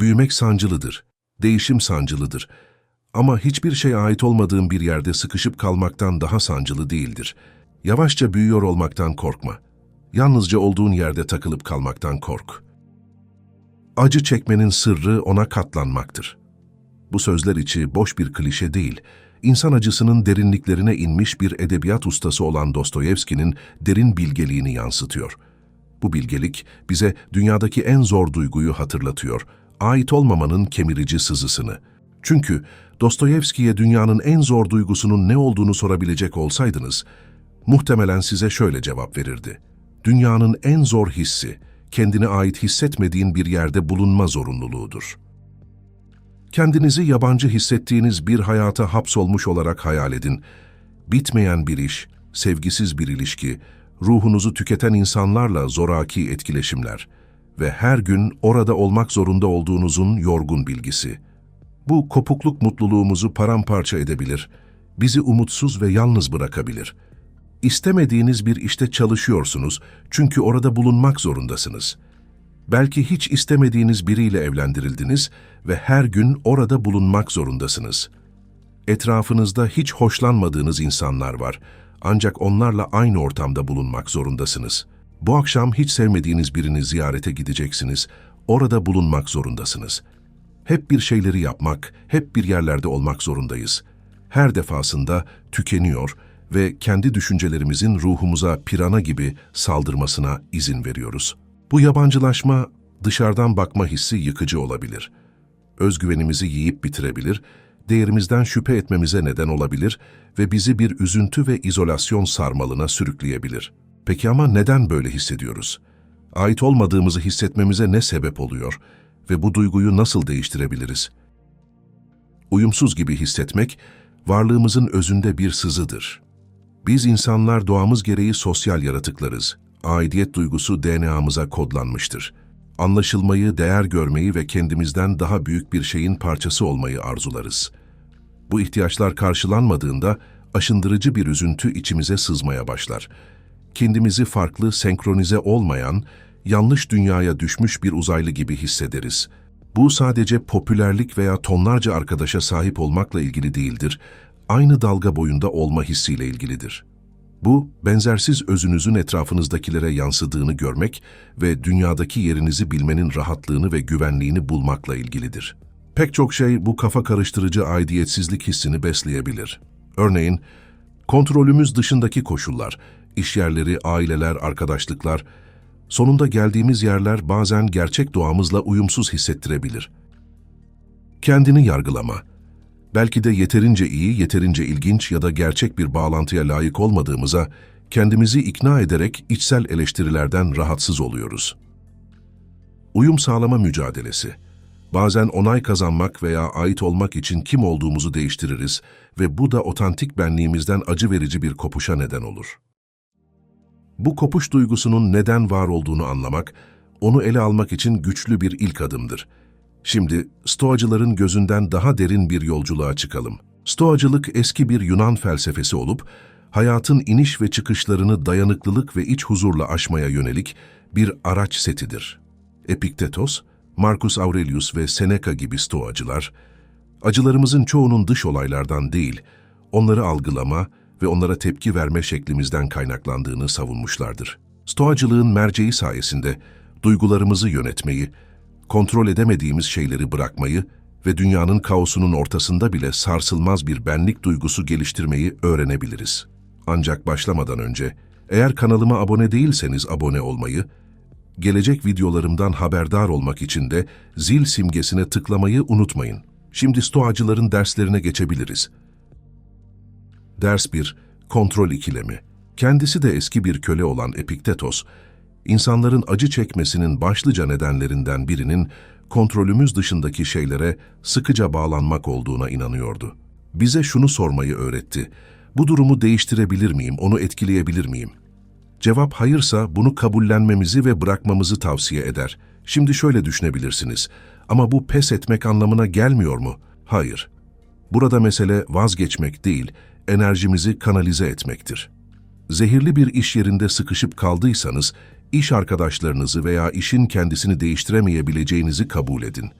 Büyümek sancılıdır, değişim sancılıdır. Ama hiçbir şeye ait olmadığın bir yerde sıkışıp kalmaktan daha sancılı değildir. Yavaşça büyüyor olmaktan korkma. Yalnızca olduğun yerde takılıp kalmaktan kork. Acı çekmenin sırrı ona katlanmaktır. Bu sözler içi boş bir klişe değil, insan acısının derinliklerine inmiş bir edebiyat ustası olan Dostoyevski'nin derin bilgeliğini yansıtıyor. Bu bilgelik bize dünyadaki en zor duyguyu hatırlatıyor, ait olmamanın kemirici sızısını. Çünkü Dostoyevski'ye dünyanın en zor duygusunun ne olduğunu sorabilecek olsaydınız, muhtemelen size şöyle cevap verirdi. Dünyanın en zor hissi, kendine ait hissetmediğin bir yerde bulunma zorunluluğudur. Kendinizi yabancı hissettiğiniz bir hayata hapsolmuş olarak hayal edin. Bitmeyen bir iş, sevgisiz bir ilişki, ruhunuzu tüketen insanlarla zoraki etkileşimler ve her gün orada olmak zorunda olduğunuzun yorgun bilgisi. Bu kopukluk mutluluğumuzu paramparça edebilir, bizi umutsuz ve yalnız bırakabilir. İstemediğiniz bir işte çalışıyorsunuz çünkü orada bulunmak zorundasınız. Belki hiç istemediğiniz biriyle evlendirildiniz ve her gün orada bulunmak zorundasınız. Etrafınızda hiç hoşlanmadığınız insanlar var ancak onlarla aynı ortamda bulunmak zorundasınız. Bu akşam hiç sevmediğiniz birini ziyarete gideceksiniz, orada bulunmak zorundasınız. Hep bir şeyleri yapmak, hep bir yerlerde olmak zorundayız. Her defasında tükeniyor ve kendi düşüncelerimizin ruhumuza pirana gibi saldırmasına izin veriyoruz. Bu yabancılaşma, dışarıdan bakma hissi yıkıcı olabilir. Özgüvenimizi yiyip bitirebilir, değerimizden şüphe etmemize neden olabilir ve bizi bir üzüntü ve izolasyon sarmalına sürükleyebilir. Peki ama neden böyle hissediyoruz? Ait olmadığımızı hissetmemize ne sebep oluyor ve bu duyguyu nasıl değiştirebiliriz? Uyumsuz gibi hissetmek, varlığımızın özünde bir sızıdır. Biz insanlar doğamız gereği sosyal yaratıklarız. Aidiyet duygusu DNA'mıza kodlanmıştır. Anlaşılmayı, değer görmeyi ve kendimizden daha büyük bir şeyin parçası olmayı arzularız. Bu ihtiyaçlar karşılanmadığında aşındırıcı bir üzüntü içimize sızmaya başlar. Kendimizi farklı, senkronize olmayan, yanlış dünyaya düşmüş bir uzaylı gibi hissederiz. Bu sadece popülerlik veya tonlarca arkadaşa sahip olmakla ilgili değildir, aynı dalga boyunda olma hissiyle ilgilidir. Bu, benzersiz özünüzün etrafınızdakilere yansıdığını görmek ve dünyadaki yerinizi bilmenin rahatlığını ve güvenliğini bulmakla ilgilidir. Pek çok şey bu kafa karıştırıcı aidiyetsizlik hissini besleyebilir. Örneğin, kontrolümüz dışındaki koşullar, işyerleri, aileler, arkadaşlıklar, sonunda geldiğimiz yerler bazen gerçek doğamızla uyumsuz hissettirebilir. Kendini yargılama, belki de yeterince iyi, yeterince ilginç ya da gerçek bir bağlantıya layık olmadığımıza kendimizi ikna ederek içsel eleştirilerden rahatsız oluyoruz. Uyum sağlama mücadelesi. Bazen onay kazanmak veya ait olmak için kim olduğumuzu değiştiririz ve bu da otantik benliğimizden acı verici bir kopuşa neden olur. Bu kopuş duygusunun neden var olduğunu anlamak, onu ele almak için güçlü bir ilk adımdır. Şimdi Stoacıların gözünden daha derin bir yolculuğa çıkalım. Stoacılık eski bir Yunan felsefesi olup, hayatın iniş ve çıkışlarını dayanıklılık ve iç huzurla aşmaya yönelik bir araç setidir. Epiktetos, Marcus Aurelius ve Seneca gibi Stoacılar, acılarımızın çoğunun dış olaylardan değil, onları algılama ve onlara tepki verme şeklimizden kaynaklandığını savunmuşlardır. Stoacılığın merceği sayesinde duygularımızı yönetmeyi, kontrol edemediğimiz şeyleri bırakmayı ve dünyanın kaosunun ortasında bile sarsılmaz bir benlik duygusu geliştirmeyi öğrenebiliriz. Ancak başlamadan önce, eğer kanalıma abone değilseniz abone olmayı, gelecek videolarımdan haberdar olmak için de zil simgesine tıklamayı unutmayın. Şimdi stoacıların derslerine geçebiliriz. Ders 1. Kontrol ikilemi. Kendisi de eski bir köle olan Epiktetos, insanların acı çekmesinin başlıca nedenlerinden birinin kontrolümüz dışındaki şeylere sıkıca bağlanmak olduğuna inanıyordu. Bize şunu sormayı öğretti. Bu durumu değiştirebilir miyim, onu etkileyebilir miyim? Cevap hayırsa bunu kabullenmemizi ve bırakmamızı tavsiye eder. Şimdi şöyle düşünebilirsiniz. Ama bu pes etmek anlamına gelmiyor mu? Hayır. Burada mesele vazgeçmek değil, enerjimizi kanalize etmektir. Zehirli bir iş yerinde sıkışıp kaldıysanız, iş arkadaşlarınızı veya işin kendisini değiştiremeyebileceğinizi kabul edin.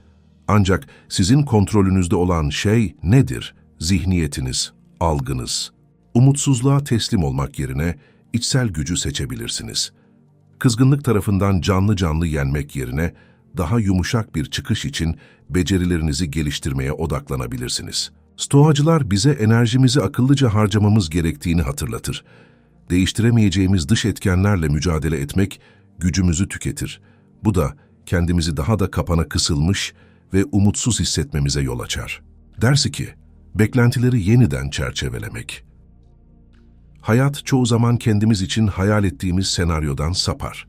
Ancak sizin kontrolünüzde olan şey nedir? Zihniyetiniz, algınız. Umutsuzluğa teslim olmak yerine içsel gücü seçebilirsiniz. Kızgınlık tarafından canlı canlı yenmek yerine daha yumuşak bir çıkış için becerilerinizi geliştirmeye odaklanabilirsiniz. Stoacılar bize enerjimizi akıllıca harcamamız gerektiğini hatırlatır. Değiştiremeyeceğimiz dış etkenlerle mücadele etmek gücümüzü tüketir. Bu da kendimizi daha da kapana kısılmış ve umutsuz hissetmemize yol açar. Dersi ki, beklentileri yeniden çerçevelemek. Hayat çoğu zaman kendimiz için hayal ettiğimiz senaryodan sapar.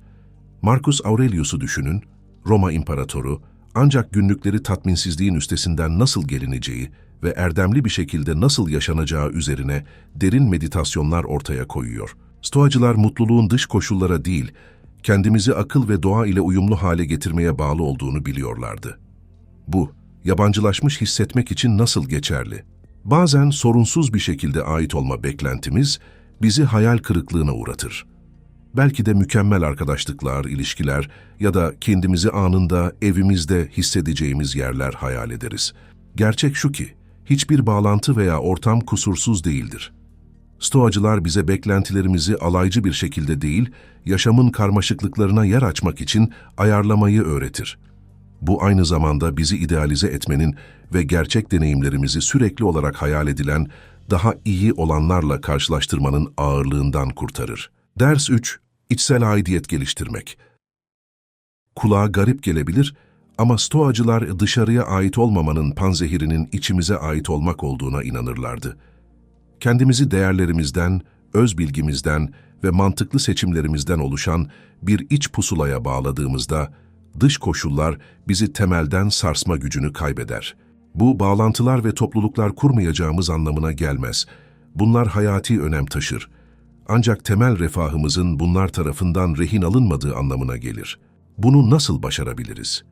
Marcus Aurelius'u düşünün, Roma İmparatoru, ancak günlükleri tatminsizliğin üstesinden nasıl gelineceği ve erdemli bir şekilde nasıl yaşanacağı üzerine derin meditasyonlar ortaya koyuyor. Stoacılar mutluluğun dış koşullara değil, kendimizi akıl ve doğa ile uyumlu hale getirmeye bağlı olduğunu biliyorlardı. Bu, yabancılaşmış hissetmek için nasıl geçerli? Bazen sorunsuz bir şekilde ait olma beklentimiz bizi hayal kırıklığına uğratır. Belki de mükemmel arkadaşlıklar, ilişkiler ya da kendimizi anında evimizde hissedeceğimiz yerler hayal ederiz. Gerçek şu ki, hiçbir bağlantı veya ortam kusursuz değildir. Stoacılar bize beklentilerimizi alaycı bir şekilde değil, yaşamın karmaşıklıklarına yer açmak için ayarlamayı öğretir. Bu aynı zamanda bizi idealize etmenin ve gerçek deneyimlerimizi sürekli olarak hayal edilen, daha iyi olanlarla karşılaştırmanın ağırlığından kurtarır. Ders 3. İçsel aidiyet geliştirmek. Kulağa garip gelebilir ama stoacılar dışarıya ait olmamanın panzehirinin içimize ait olmak olduğuna inanırlardı. Kendimizi değerlerimizden, öz bilgimizden ve mantıklı seçimlerimizden oluşan bir iç pusulaya bağladığımızda, dış koşullar bizi temelden sarsma gücünü kaybeder. Bu bağlantılar ve topluluklar kurmayacağımız anlamına gelmez. Bunlar hayati önem taşır. Ancak temel refahımızın bunlar tarafından rehin alınmadığı anlamına gelir. Bunu nasıl başarabiliriz?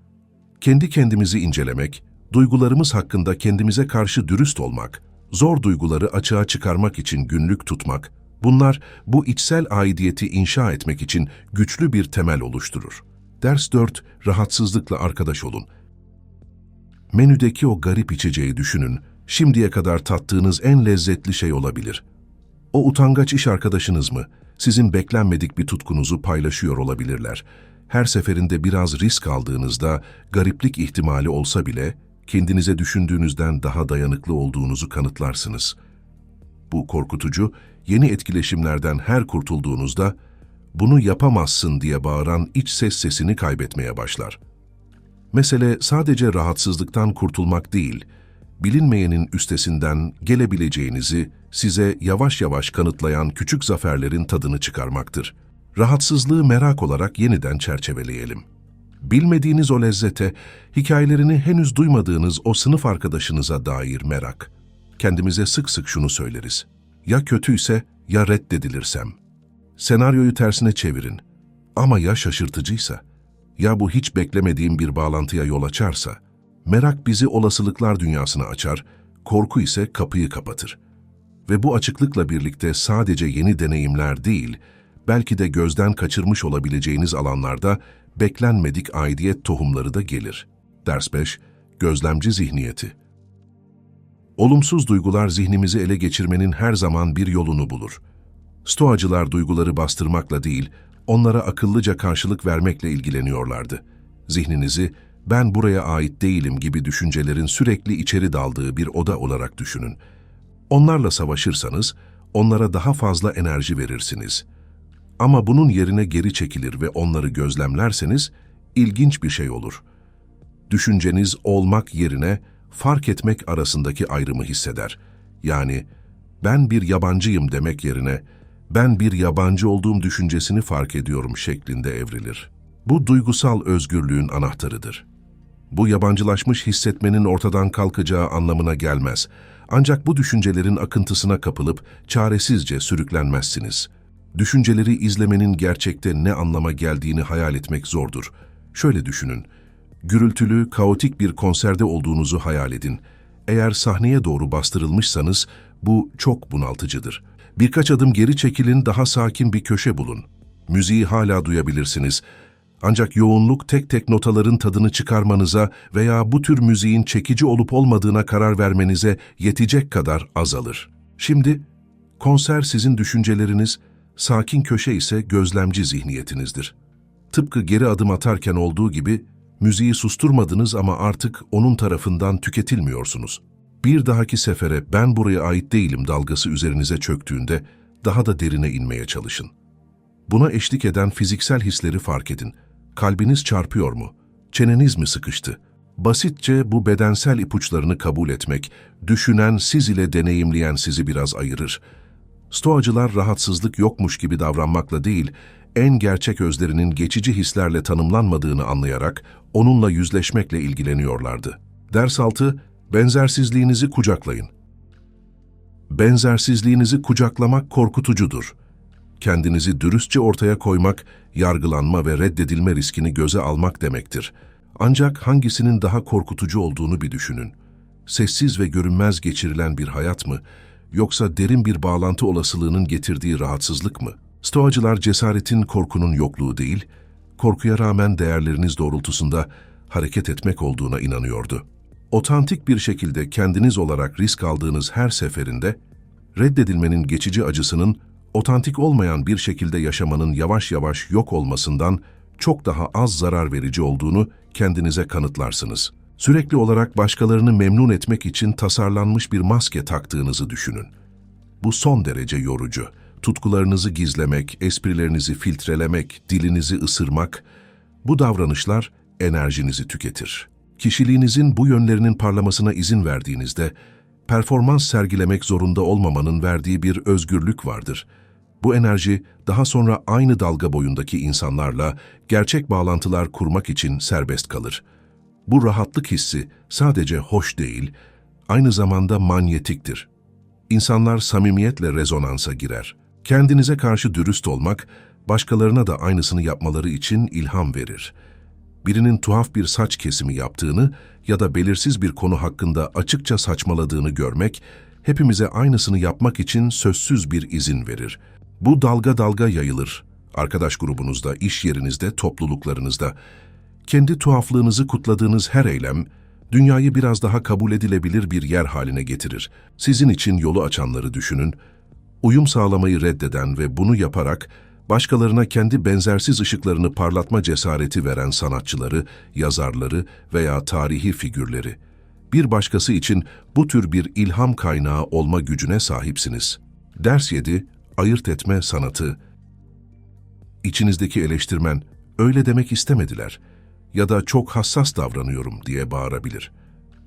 Kendi kendimizi incelemek, duygularımız hakkında kendimize karşı dürüst olmak, zor duyguları açığa çıkarmak için günlük tutmak, bunlar bu içsel aidiyeti inşa etmek için güçlü bir temel oluşturur. Ders 4. Rahatsızlıkla arkadaş olun. Menüdeki o garip içeceği düşünün, şimdiye kadar tattığınız en lezzetli şey olabilir. O utangaç iş arkadaşınız mı? Sizin beklenmedik bir tutkunuzu paylaşıyor olabilirler. Her seferinde biraz risk aldığınızda, gariplik ihtimali olsa bile, kendinize düşündüğünüzden daha dayanıklı olduğunuzu kanıtlarsınız. Bu korkutucu, yeni etkileşimlerden her kurtulduğunuzda, bunu yapamazsın diye bağıran iç ses sesini kaybetmeye başlar. Mesele sadece rahatsızlıktan kurtulmak değil, bilinmeyenin üstesinden gelebileceğinizi size yavaş yavaş kanıtlayan küçük zaferlerin tadını çıkarmaktır. Rahatsızlığı merak olarak yeniden çerçeveleyelim. Bilmediğiniz o lezzete, hikayelerini henüz duymadığınız o sınıf arkadaşınıza dair merak. Kendimize sık sık şunu söyleriz. Ya kötüyse ya reddedilirsem. Senaryoyu tersine çevirin. Ama ya şaşırtıcıysa? Ya bu hiç beklemediğim bir bağlantıya yol açarsa? Merak bizi olasılıklar dünyasına açar, korku ise kapıyı kapatır. Ve bu açıklıkla birlikte sadece yeni deneyimler değil, belki de gözden kaçırmış olabileceğiniz alanlarda beklenmedik aidiyet tohumları da gelir. Ders 5. Gözlemci zihniyeti. Olumsuz duygular zihnimizi ele geçirmenin her zaman bir yolunu bulur. Stoacılar duyguları bastırmakla değil, onlara akıllıca karşılık vermekle ilgileniyorlardı. Zihninizi, ben buraya ait değilim gibi düşüncelerin sürekli içeri daldığı bir oda olarak düşünün. Onlarla savaşırsanız, onlara daha fazla enerji verirsiniz. Ama bunun yerine geri çekilir ve onları gözlemlerseniz, ilginç bir şey olur. Düşünceniz olmak yerine fark etmek arasındaki ayrımı hisseder. Yani, ben bir yabancıyım demek yerine, ben bir yabancı olduğum düşüncesini fark ediyorum şeklinde evrilir. Bu duygusal özgürlüğün anahtarıdır. Bu yabancılaşmış hissetmenin ortadan kalkacağı anlamına gelmez. Ancak bu düşüncelerin akıntısına kapılıp çaresizce sürüklenmezsiniz. Düşünceleri izlemenin gerçekte ne anlama geldiğini hayal etmek zordur. Şöyle düşünün, gürültülü, kaotik bir konserde olduğunuzu hayal edin. Eğer sahneye doğru bastırılmışsanız bu çok bunaltıcıdır. Birkaç adım geri çekilin, daha sakin bir köşe bulun. Müziği hala duyabilirsiniz Ancak yoğunluk tek tek notaların tadını çıkarmanıza veya bu tür müziğin çekici olup olmadığına karar vermenize yetecek kadar azalır. Şimdi konser sizin düşünceleriniz, sakin köşe ise gözlemci zihniyetinizdir. Tıpkı geri adım atarken olduğu gibi müziği susturmadınız ama artık onun tarafından tüketilmiyorsunuz. Bir dahaki sefere ben buraya ait değilim dalgası üzerinize çöktüğünde daha da derine inmeye çalışın. Buna eşlik eden fiziksel hisleri fark edin. Kalbiniz çarpıyor mu? Çeneniz mi sıkıştı? Basitçe bu bedensel ipuçlarını kabul etmek, düşünen siz ile deneyimleyen sizi biraz ayırır. Stoacılar rahatsızlık yokmuş gibi davranmakla değil, en gerçek özlerinin geçici hislerle tanımlanmadığını anlayarak onunla yüzleşmekle ilgileniyorlardı. Ders 6, benzersizliğinizi kucaklayın. Benzersizliğinizi kucaklamak korkutucudur. Kendinizi dürüstçe ortaya koymak, yargılanma ve reddedilme riskini göze almak demektir. Ancak hangisinin daha korkutucu olduğunu bir düşünün. Sessiz ve görünmez geçirilen bir hayat mı, yoksa derin bir bağlantı olasılığının getirdiği rahatsızlık mı? Stoacılar cesaretin korkunun yokluğu değil, korkuya rağmen değerleriniz doğrultusunda hareket etmek olduğuna inanıyordu. Otantik bir şekilde kendiniz olarak risk aldığınız her seferinde, reddedilmenin geçici acısının, otantik olmayan bir şekilde yaşamanın yavaş yavaş yok olmasından çok daha az zarar verici olduğunu kendinize kanıtlarsınız. Sürekli olarak başkalarını memnun etmek için tasarlanmış bir maske taktığınızı düşünün. Bu son derece yorucu. Tutkularınızı gizlemek, esprilerinizi filtrelemek, dilinizi ısırmak, bu davranışlar enerjinizi tüketir. Kişiliğinizin bu yönlerinin parlamasına izin verdiğinizde, performans sergilemek zorunda olmamanın verdiği bir özgürlük vardır. Bu enerji daha sonra aynı dalga boyundaki insanlarla gerçek bağlantılar kurmak için serbest kalır. Bu rahatlık hissi sadece hoş değil, aynı zamanda manyetiktir. İnsanlar samimiyetle rezonansa girer. Kendinize karşı dürüst olmak, başkalarına da aynısını yapmaları için ilham verir. Birinin tuhaf bir saç kesimi yaptığını ya da belirsiz bir konu hakkında açıkça saçmaladığını görmek, hepimize aynısını yapmak için sözsüz bir izin verir. Bu dalga dalga yayılır. Arkadaş grubunuzda, iş yerinizde, topluluklarınızda. Kendi tuhaflığınızı kutladığınız her eylem, dünyayı biraz daha kabul edilebilir bir yer haline getirir. Sizin için yolu açanları düşünün, uyum sağlamayı reddeden ve bunu yaparak başkalarına kendi benzersiz ışıklarını parlatma cesareti veren sanatçıları, yazarları veya tarihi figürleri. Bir başkası için bu tür bir ilham kaynağı olma gücüne sahipsiniz. Ders 7, ayırt etme sanatı. İçinizdeki eleştirmen, öyle demek istemediler ya da çok hassas davranıyorum diye bağırabilir.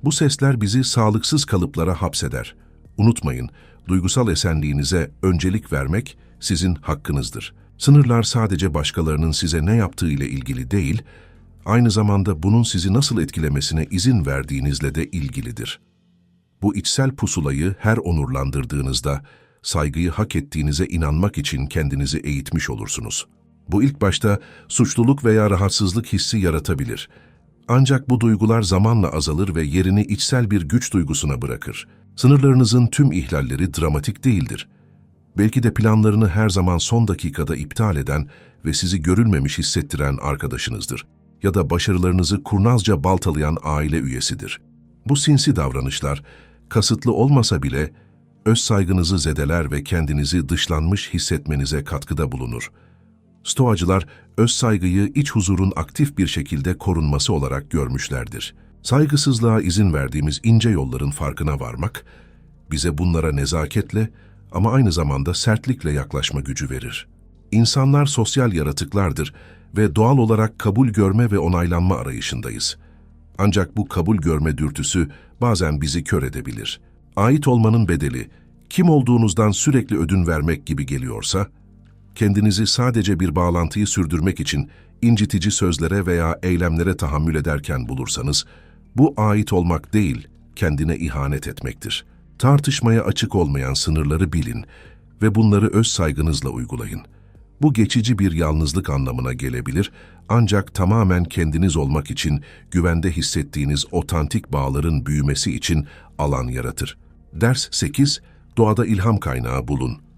Bu sesler bizi sağlıksız kalıplara hapseder. Unutmayın, duygusal esenliğinize öncelik vermek sizin hakkınızdır. Sınırlar sadece başkalarının size ne yaptığı ile ilgili değil, aynı zamanda bunun sizi nasıl etkilemesine izin verdiğinizle de ilgilidir. Bu içsel pusulayı her onurlandırdığınızda, saygıyı hak ettiğinize inanmak için kendinizi eğitmiş olursunuz. Bu ilk başta suçluluk veya rahatsızlık hissi yaratabilir. Ancak bu duygular zamanla azalır ve yerini içsel bir güç duygusuna bırakır. Sınırlarınızın tüm ihlalleri dramatik değildir. Belki de planlarını her zaman son dakikada iptal eden ve sizi görülmemiş hissettiren arkadaşınızdır. Ya da başarılarınızı kurnazca baltalayan aile üyesidir. Bu sinsi davranışlar, kasıtlı olmasa bile öz saygınızı zedeler ve kendinizi dışlanmış hissetmenize katkıda bulunur. Stoacılar, öz saygıyı iç huzurun aktif bir şekilde korunması olarak görmüşlerdir. Saygısızlığa izin verdiğimiz ince yolların farkına varmak, bize bunlara nezaketle ama aynı zamanda sertlikle yaklaşma gücü verir. İnsanlar sosyal yaratıklardır ve doğal olarak kabul görme ve onaylanma arayışındayız. Ancak bu kabul görme dürtüsü bazen bizi kör edebilir. Ait olmanın bedeli, kim olduğunuzdan sürekli ödün vermek gibi geliyorsa, kendinizi sadece bir bağlantıyı sürdürmek için incitici sözlere veya eylemlere tahammül ederken bulursanız, bu ait olmak değil, kendine ihanet etmektir. Tartışmaya açık olmayan sınırları bilin ve bunları öz saygınızla uygulayın. Bu geçici bir yalnızlık anlamına gelebilir ancak tamamen kendiniz olmak için güvende hissettiğiniz otantik bağların büyümesi için alan yaratır. Ders 8. Doğada ilham kaynağı bulun.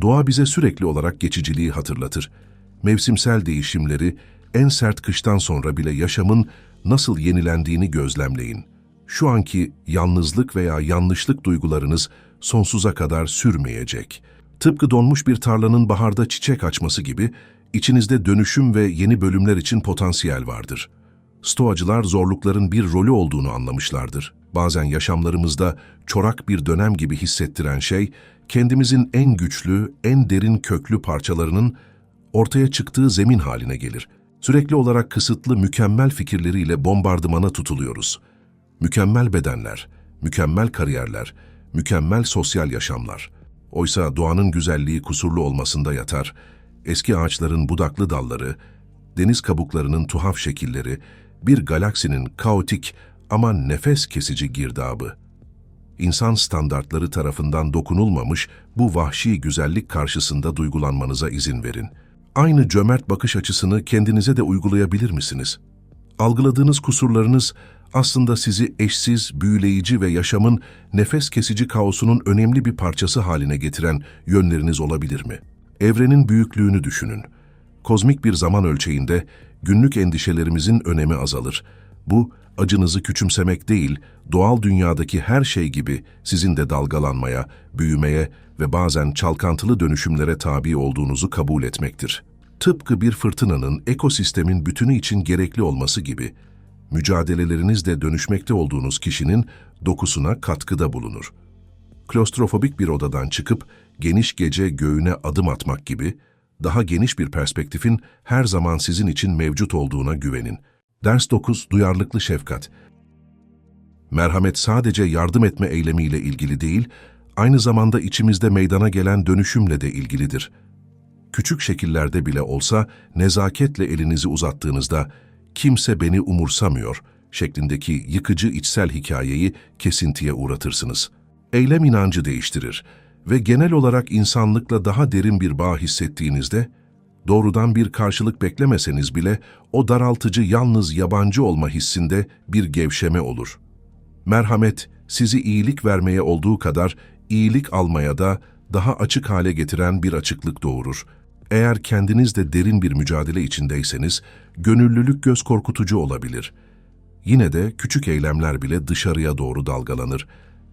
Doğa bize sürekli olarak geçiciliği hatırlatır. mevsimsel değişimleri, en sert kıştan sonra bile yaşamın nasıl yenilendiğini gözlemleyin. Şu anki yalnızlık veya yanlışlık duygularınız sonsuza kadar sürmeyecek. Tıpkı donmuş bir tarlanın baharda çiçek açması gibi, içinizde dönüşüm ve yeni bölümler için potansiyel vardır. Stoacılar zorlukların bir rolü olduğunu anlamışlardır. Bazen yaşamlarımızda çorak bir dönem gibi hissettiren şey, kendimizin en güçlü, en derin köklü parçalarının ortaya çıktığı zemin haline gelir. Sürekli olarak kısıtlı, mükemmel fikirleriyle bombardımana tutuluyoruz. Mükemmel bedenler, mükemmel kariyerler, mükemmel sosyal yaşamlar. Oysa doğanın güzelliği kusurlu olmasında yatar. Eski ağaçların budaklı dalları, deniz kabuklarının tuhaf şekilleri, bir galaksinin kaotik ama nefes kesici girdabı. İnsan standartları tarafından dokunulmamış bu vahşi güzellik karşısında duygulanmanıza izin verin. Aynı cömert bakış açısını kendinize de uygulayabilir misiniz? Algıladığınız kusurlarınız aslında sizi eşsiz, büyüleyici ve yaşamın nefes kesici kaosunun önemli bir parçası haline getiren yönleriniz olabilir mi? Evrenin büyüklüğünü düşünün. Kozmik bir zaman ölçeğinde günlük endişelerimizin önemi azalır. Bu, acınızı küçümsemek değil, doğal dünyadaki her şey gibi sizin de dalgalanmaya, büyümeye ve bazen çalkantılı dönüşümlere tabi olduğunuzu kabul etmektir. Tıpkı bir fırtınanın ekosistemin bütünü için gerekli olması gibi, mücadelelerinizde dönüşmekte olduğunuz kişinin dokusuna katkıda bulunur. Klostrofobik bir odadan çıkıp geniş gece göğüne adım atmak gibi, daha geniş bir perspektifin her zaman sizin için mevcut olduğuna güvenin. Ders 9 Duyarlılıklı Şefkat Merhamet sadece yardım etme eylemiyle ilgili değil, aynı zamanda içimizde meydana gelen dönüşümle de ilgilidir. Küçük şekillerde bile olsa nezaketle elinizi uzattığınızda kimse beni umursamıyor şeklindeki yıkıcı içsel hikayeyi kesintiye uğratırsınız. Eylem inancı değiştirir ve genel olarak insanlıkla daha derin bir bağ hissettiğinizde, doğrudan bir karşılık beklemeseniz bile o daraltıcı yalnız yabancı olma hissinde bir gevşeme olur. Merhamet, sizi iyilik vermeye olduğu kadar iyilik almaya da daha açık hale getiren bir açıklık doğurur. Eğer kendiniz de derin bir mücadele içindeyseniz, gönüllülük göz korkutucu olabilir. Yine de küçük eylemler bile dışarıya doğru dalgalanır.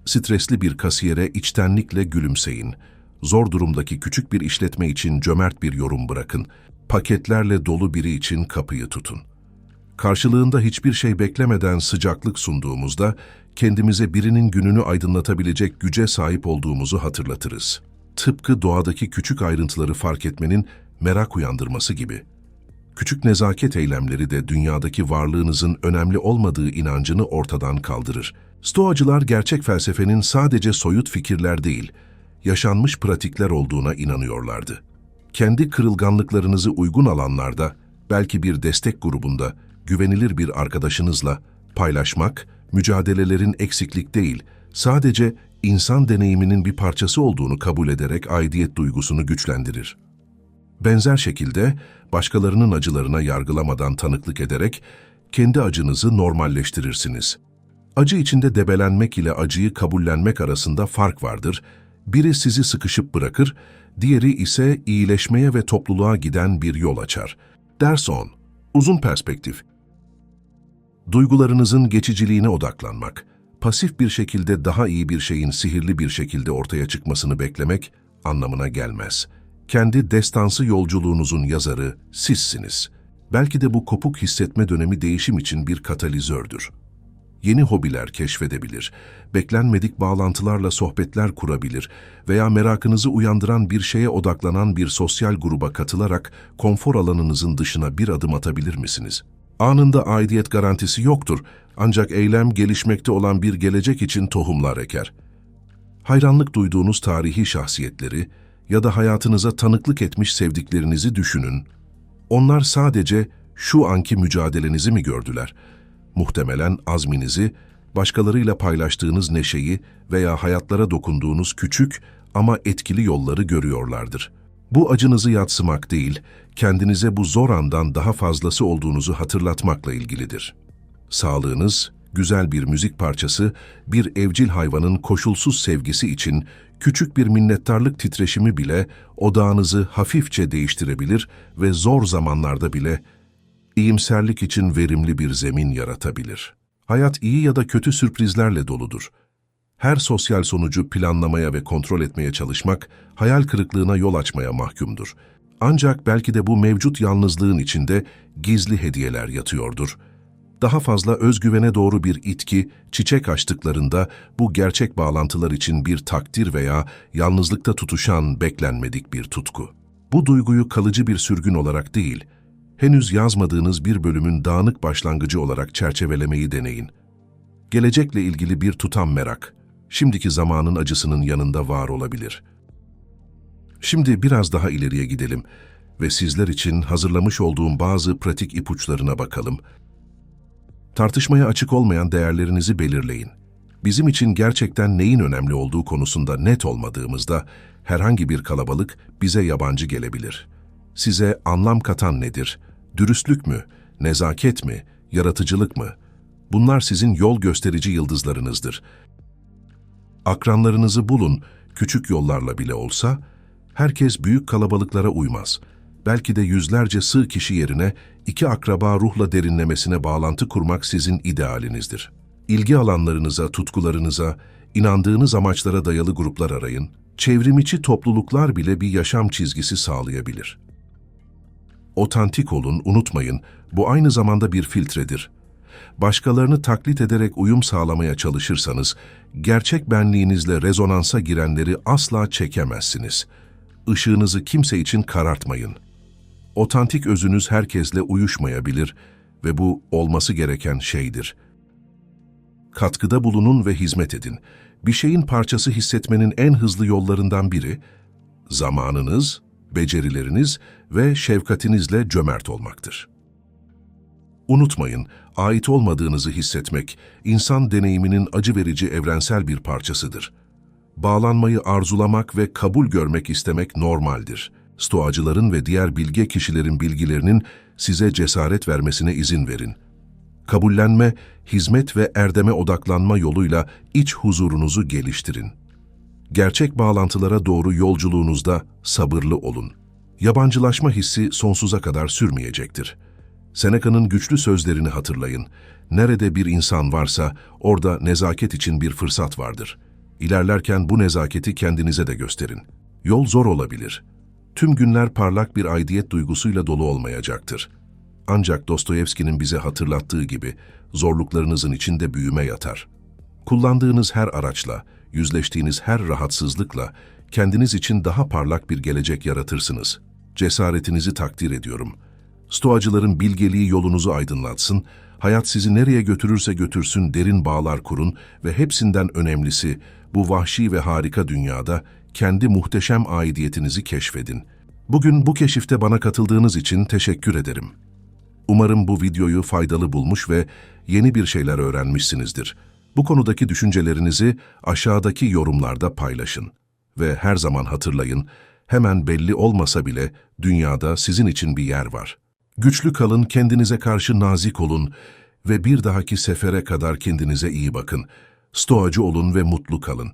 Stresli bir kasiyere içtenlikle gülümseyin. Zor durumdaki küçük bir işletme için cömert bir yorum bırakın. Paketlerle dolu biri için kapıyı tutun. Karşılığında hiçbir şey beklemeden sıcaklık sunduğumuzda, kendimize birinin gününü aydınlatabilecek güce sahip olduğumuzu hatırlatırız. Tıpkı doğadaki küçük ayrıntıları fark etmenin merak uyandırması gibi. Küçük nezaket eylemleri de dünyadaki varlığınızın önemli olmadığı inancını ortadan kaldırır. Stoacılar gerçek felsefenin sadece soyut fikirler değil, yaşanmış pratikler olduğuna inanıyorlardı. Kendi kırılganlıklarınızı uygun alanlarda, belki bir destek grubunda, güvenilir bir arkadaşınızla paylaşmak, mücadelelerin eksiklik değil, sadece insan deneyiminin bir parçası olduğunu kabul ederek aidiyet duygusunu güçlendirir. Benzer şekilde başkalarının acılarına yargılamadan tanıklık ederek kendi acınızı normalleştirirsiniz. Acı içinde debelenmek ile acıyı kabullenmek arasında fark vardır. Biri sizi sıkışıp bırakır, diğeri ise iyileşmeye ve topluluğa giden bir yol açar. Ders 10. Uzun perspektif. Duygularınızın geçiciliğine odaklanmak, pasif bir şekilde daha iyi bir şeyin sihirli bir şekilde ortaya çıkmasını beklemek anlamına gelmez. Kendi destansı yolculuğunuzun yazarı sizsiniz. Belki de bu kopuk hissetme dönemi değişim için bir katalizördür. Yeni hobiler keşfedebilir, beklenmedik bağlantılarla sohbetler kurabilir veya merakınızı uyandıran bir şeye odaklanan bir sosyal gruba katılarak konfor alanınızın dışına bir adım atabilir misiniz? Anında aidiyet garantisi yoktur ancak eylem gelişmekte olan bir gelecek için tohumlar eker. Hayranlık duyduğunuz tarihi şahsiyetleri ya da hayatınıza tanıklık etmiş sevdiklerinizi düşünün. Onlar sadece şu anki mücadelenizi mi gördüler? Muhtemelen azminizi, başkalarıyla paylaştığınız neşeyi veya hayatlara dokunduğunuz küçük ama etkili yolları görüyorlardır. Bu acınızı yatsımak değil, kendinize bu zor andan daha fazlası olduğunuzu hatırlatmakla ilgilidir. Sağlığınız, güzel bir müzik parçası, bir evcil hayvanın koşulsuz sevgisi için Küçük bir minnettarlık titreşimi bile odağınızı hafifçe değiştirebilir ve zor zamanlarda bile iyimserlik için verimli bir zemin yaratabilir. Hayat iyi ya da kötü sürprizlerle doludur. Her sosyal sonucu planlamaya ve kontrol etmeye çalışmak, hayal kırıklığına yol açmaya mahkumdur. Ancak belki de bu mevcut yalnızlığın içinde gizli hediyeler yatıyordur. Daha fazla özgüvene doğru bir itki, çiçek açtıklarında bu gerçek bağlantılar için bir takdir veya yalnızlıkta tutuşan beklenmedik bir tutku. Bu duyguyu kalıcı bir sürgün olarak değil, henüz yazmadığınız bir bölümün dağınık başlangıcı olarak çerçevelemeyi deneyin. Gelecekle ilgili bir tutam merak, şimdiki zamanın acısının yanında var olabilir. Şimdi biraz daha ileriye gidelim ve sizler için hazırlamış olduğum bazı pratik ipuçlarına bakalım. Tartışmaya açık olmayan değerlerinizi belirleyin. Bizim için gerçekten neyin önemli olduğu konusunda net olmadığımızda herhangi bir kalabalık bize yabancı gelebilir. Size anlam katan nedir? Dürüstlük mü? Nezaket mi? Yaratıcılık mı? Bunlar sizin yol gösterici yıldızlarınızdır. Akranlarınızı bulun, küçük yollarla bile olsa, herkes büyük kalabalıklara uymaz. Belki de yüzlerce sığ kişi yerine iki akraba ruhla derinlemesine bağlantı kurmak sizin idealinizdir. İlgi alanlarınıza, tutkularınıza, inandığınız amaçlara dayalı gruplar arayın. Çevrimiçi topluluklar bile bir yaşam çizgisi sağlayabilir. Otantik olun, unutmayın, bu aynı zamanda bir filtredir. Başkalarını taklit ederek uyum sağlamaya çalışırsanız, gerçek benliğinizle rezonansa girenleri asla çekemezsiniz. Işığınızı kimse için karartmayın. Otantik özünüz herkesle uyuşmayabilir ve bu olması gereken şeydir. Katkıda bulunun ve hizmet edin. Bir şeyin parçası hissetmenin en hızlı yollarından biri, zamanınız, becerileriniz ve şefkatinizle cömert olmaktır. Unutmayın, ait olmadığınızı hissetmek, insan deneyiminin acı verici evrensel bir parçasıdır. Bağlanmayı arzulamak ve kabul görmek istemek normaldir. Stoacıların ve diğer bilge kişilerin bilgilerinin size cesaret vermesine izin verin. Kabullenme, hizmet ve erdeme odaklanma yoluyla iç huzurunuzu geliştirin. Gerçek bağlantılara doğru yolculuğunuzda sabırlı olun. Yabancılaşma hissi sonsuza kadar sürmeyecektir. Seneca'nın güçlü sözlerini hatırlayın. Nerede bir insan varsa orada nezaket için bir fırsat vardır. İlerlerken bu nezaketi kendinize de gösterin. Yol zor olabilir. Tüm günler parlak bir aidiyet duygusuyla dolu olmayacaktır. Ancak Dostoyevski'nin bize hatırlattığı gibi zorluklarınızın içinde büyüme yatar. Kullandığınız her araçla, yüzleştiğiniz her rahatsızlıkla kendiniz için daha parlak bir gelecek yaratırsınız. Cesaretinizi takdir ediyorum. Stoacıların bilgeliği yolunuzu aydınlatsın, hayat sizi nereye götürürse götürsün derin bağlar kurun ve hepsinden önemlisi bu vahşi ve harika dünyada kendi muhteşem aidiyetinizi keşfedin. Bugün bu keşifte bana katıldığınız için teşekkür ederim. Umarım bu videoyu faydalı bulmuş ve yeni bir şeyler öğrenmişsinizdir. Bu konudaki düşüncelerinizi aşağıdaki yorumlarda paylaşın. Ve her zaman hatırlayın, hemen belli olmasa bile dünyada sizin için bir yer var. Güçlü kalın, kendinize karşı nazik olun ve bir dahaki sefere kadar kendinize iyi bakın. Stoacı olun ve mutlu kalın.